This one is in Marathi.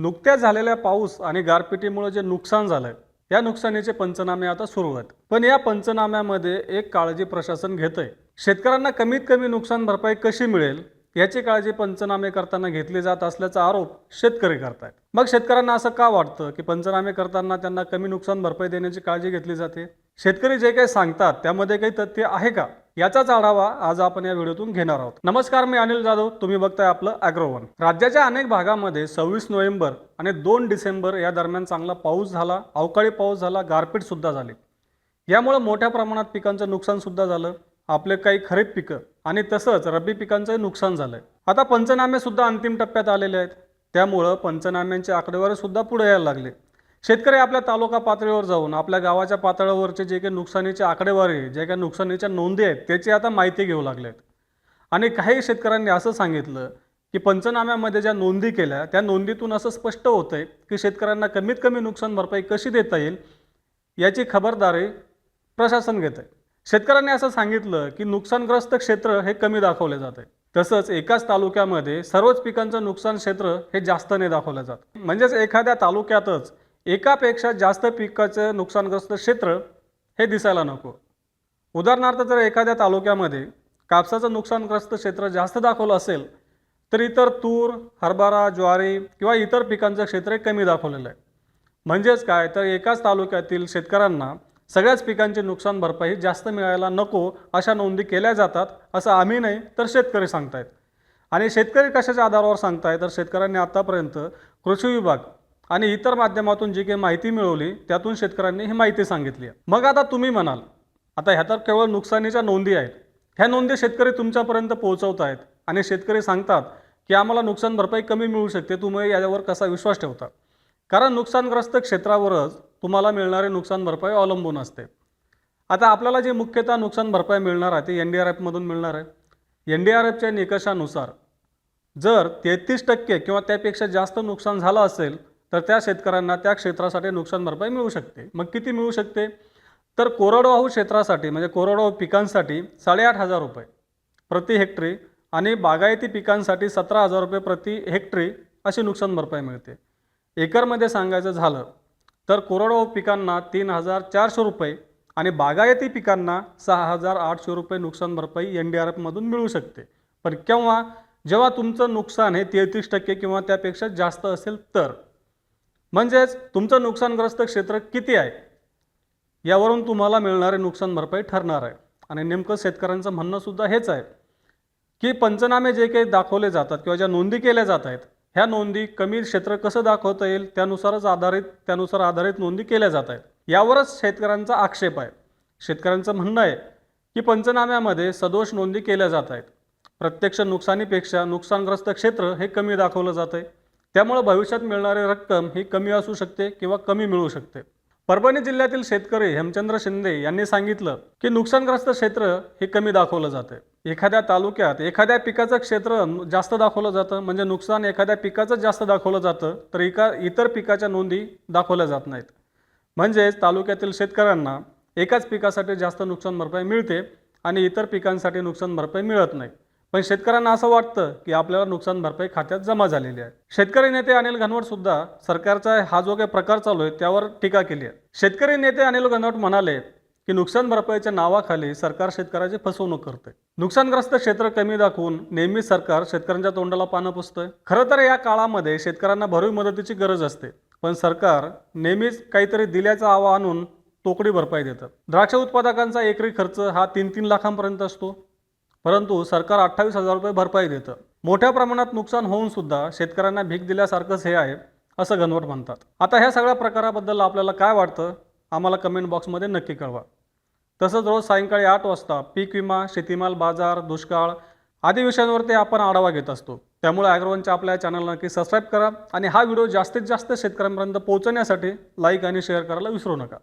नुकत्याच झालेल्या पाऊस आणि गारपिटीमुळे जे नुकसान झालंय या नुकसानीचे पंचनामे आता सुरू आहेत. पण या पंचनाम्यामध्ये एक काळजी प्रशासन घेतंय. शेतकऱ्यांना कमीत कमी नुकसान भरपाई कशी मिळेल याची काळजी पंचनामे करताना घेतली जात असल्याचा आरोप शेतकरी करतायत. मग शेतकऱ्यांना असं का वाटतं की पंचनामे करताना त्यांना कमी नुकसान भरपाई देण्याची काळजी घेतली जाते? शेतकरी जे काही सांगतात त्यामध्ये काही तथ्य आहे का? याचाच आढावा आज आपण या व्हिडिओतून घेणार आहोत. नमस्कार मी अनिल जाधव. तुम्ही बघताय आपलं अॅग्रोवन राज्याच्या अनेक भागामध्ये सव्वीस नोव्हेंबर आणि दोन डिसेंबर या दरम्यान चांगला पाऊस झाला अवकाळी पाऊस झाला गारपीट सुद्धा झाली. यामुळे मोठ्या प्रमाणात पिकांचं नुकसान सुद्धा झालं. आपले काही खरीप पिकं आणि तसंच रब्बी पिकांचंही नुकसान झालंय. आता पंचनामे सुद्धा अंतिम टप्प्यात आलेले आहेत. त्यामुळं पंचनाम्यांची आकडेवारी सुद्धा पुढे यायला लागले. शेतकरी आपल्या तालुका पातळीवर जाऊन आपल्या गावाच्या पातळीवरचे जे काही नुकसानीचे आकडेवारी जे काही नुकसानीच्या नोंदी आहेत त्याची आता माहिती घेऊ लागलेत. आणि काही शेतकऱ्यांनी असं सांगितलं की पंचनाम्यामध्ये ज्या नोंदी केल्या त्या नोंदीतून असं स्पष्ट होतंय की शेतकऱ्यांना कमीत कमी नुकसान भरपाई कशी देता येईल याची खबरदारी प्रशासन घेत आहे शेतकऱ्यांनी असं सांगितलं की नुकसानग्रस्त क्षेत्र हे कमी दाखवले जाते तसंच एकाच तालुक्यामध्ये सर्वच पिकांचं नुकसान क्षेत्र हे जास्त नाही दाखवलं जात. म्हणजेच एखाद्या तालुक्यातच एकापेक्षा जास्त पिकाचं नुकसानग्रस्त क्षेत्र हे दिसायला नको. उदाहरणार्थ जर एखाद्या तालुक्यामध्ये कापसाचं नुकसानग्रस्त क्षेत्र जास्त दाखवलं असेल तर इतर तूर हरभरा ज्वारी किंवा इतर पिकांचं क्षेत्र हे कमी दाखवलेलं आहे. म्हणजेच काय? तर एकाच तालुक्यातील शेतकऱ्यांना सगळ्याच पिकांची नुकसान भरपाई जास्त मिळायला नको अशा नोंदी केल्या जातात असं आम्ही नाही तर शेतकरी सांगतायत. आणि शेतकरी कशाच्या आधारावर सांगताय तर शेतकऱ्यांनी आतापर्यंत कृषी विभाग आणि इतर माध्यमातून जी काही माहिती मिळवली त्यातून शेतकऱ्यांनी ही माहिती सांगितली आहे. मग आता तुम्ही म्हणाल आता ह्या तर केवळ नुकसानीच्या नोंदी आहेत. ह्या नोंदी शेतकरी तुमच्यापर्यंत पोहोचवत आहेत आणि शेतकरी सांगतात की आम्हाला नुकसान भरपाई कमी मिळू शकते तुम्ही याच्यावर कसा विश्वास ठेवता? कारण नुकसानग्रस्त क्षेत्रावरच तुम्हाला मिळणारे नुकसान भरपाई अवलंबून असते. आता आपल्याला जी मुख्यतः नुकसान भरपाई मिळणार आहे ती एन डी आर एफमधून मिळणार आहे. एन डी आर एफच्या निकषानुसार जर तेहतीस टक्के किंवा त्यापेक्षा जास्त नुकसान झालं असेल तर त्या शेतकऱ्यांना त्या क्षेत्रासाठी नुकसान भरपाई मिळू शकते. मग किती मिळू शकते? तर कोरडवाहू क्षेत्रासाठी म्हणजे कोरडवाहू पिकांसाठी साडेआठ हजार रुपये प्रति हेक्टरी आणि बागायती पिकांसाठी सतरा हजार रुपये प्रति हेक्टरी अशी नुकसान भरपाई मिळते. एकरमध्ये सांगायचं झालं तर कोरडवाहू पिकांना तीन हजार चारशे रुपये आणि बागायती पिकांना सहा हजार आठशे रुपये नुकसान भरपाई एन डी आर एफमधून मिळू शकते. पण केव्हा? जेव्हा तुमचं नुकसान हे तेहतीस टक्के किंवा त्यापेक्षा जास्त असेल तर. म्हणजेच तुमचं नुकसानग्रस्त क्षेत्र किती आहे? यावरून तुम्हाला मिळणारे नुकसान भरपाई ठरणार आहे. आणि नेमकं शेतकऱ्यांचं म्हणणंसुद्धा हेच आहे की पंचनामे जे काही दाखवले जातात किंवा ज्या नोंदी केल्या जात आहेत ह्या नोंदी कमी क्षेत्र कसं दाखवता येईल त्यानुसारच आधारित त्यानुसार आधारित नोंदी केल्या जात आहेत. यावरच शेतकऱ्यांचा आक्षेप आहे. शेतकऱ्यांचं म्हणणं आहे की पंचनाम्यामध्ये सदोष नोंदी केल्या जात आहेत. प्रत्यक्ष नुकसानीपेक्षा नुकसानग्रस्त क्षेत्र हे कमी दाखवलं जातं आहे. त्यामुळे भविष्यात मिळणारी रक्कम ही कमी असू शकते किंवा कमी मिळू शकते. परभणी जिल्ह्यातील शेतकरी हेमचंद्र शिंदे यांनी सांगितलं की नुकसानग्रस्त क्षेत्र हे कमी दाखवलं जातं. एखाद्या तालुक्यात एखाद्या पिकाचं क्षेत्र जास्त दाखवलं जातं म्हणजे नुकसान एखाद्या पिकाचं जास्त दाखवलं जातं तर एका इतर पिकाच्या नोंदी दाखवल्या जात नाहीत. म्हणजेच तालुक्यातील शेतकऱ्यांना एकाच पिकासाठी जास्त नुकसान भरपाई मिळते आणि इतर पिकांसाठी नुकसान भरपाई मिळत नाही. पण शेतकऱ्यांना असं वाटतं की आपल्याला नुकसान भरपाई खात्यात जमा झालेली आहे. शेतकरी नेते अनिल घनवट सुद्धा सरकारचा हा जो काही प्रकार चालू आहे त्यावर टीका केली आहे. शेतकरी नेते अनिल घनवट म्हणाले की नुकसान भरपाईच्या नावाखाली सरकार शेतकऱ्याची फसवणूक करते नुकसानग्रस्त क्षेत्र कमी दाखवून नेहमी सरकार शेतकऱ्यांच्या तोंडाला पानं पुसतंय. खरं तर या काळामध्ये शेतकऱ्यांना भरीव मदतीची गरज असते पण सरकार नेहमीच काहीतरी दिल्याचा आवा आणून तोकडी भरपाई देतं. द्राक्ष उत्पादकांचा एकरी खर्च हा तीन तीन लाखांपर्यंत असतो. परंतु सरकार अठ्ठावीस हजार रुपये भरपाई देतं. मोठ्या प्रमाणात नुकसान होऊन सुद्धा शेतकऱ्यांना भीक दिल्यासारखंच हे आहे असं घनवट म्हणतात. आता ह्या सगळ्या प्रकाराबद्दल आपल्याला काय वाटतं? आम्हाला कमेंट बॉक्समध्ये नक्की कळवा. तसंच रोज सायंकाळी आठ वाजता पीक विमा शेतीमाल बाजार दुष्काळ आदी विषयांवरती आपण आढावा घेत असतो. त्यामुळे ॲग्रोवनच्या आपल्या चॅनलला नक्की सबस्क्राईब करा आणि हा व्हिडिओ जास्तीत जास्त शेतकऱ्यांपर्यंत पोहोचण्यासाठी लाईक आणि शेअर करायला विसरू नका.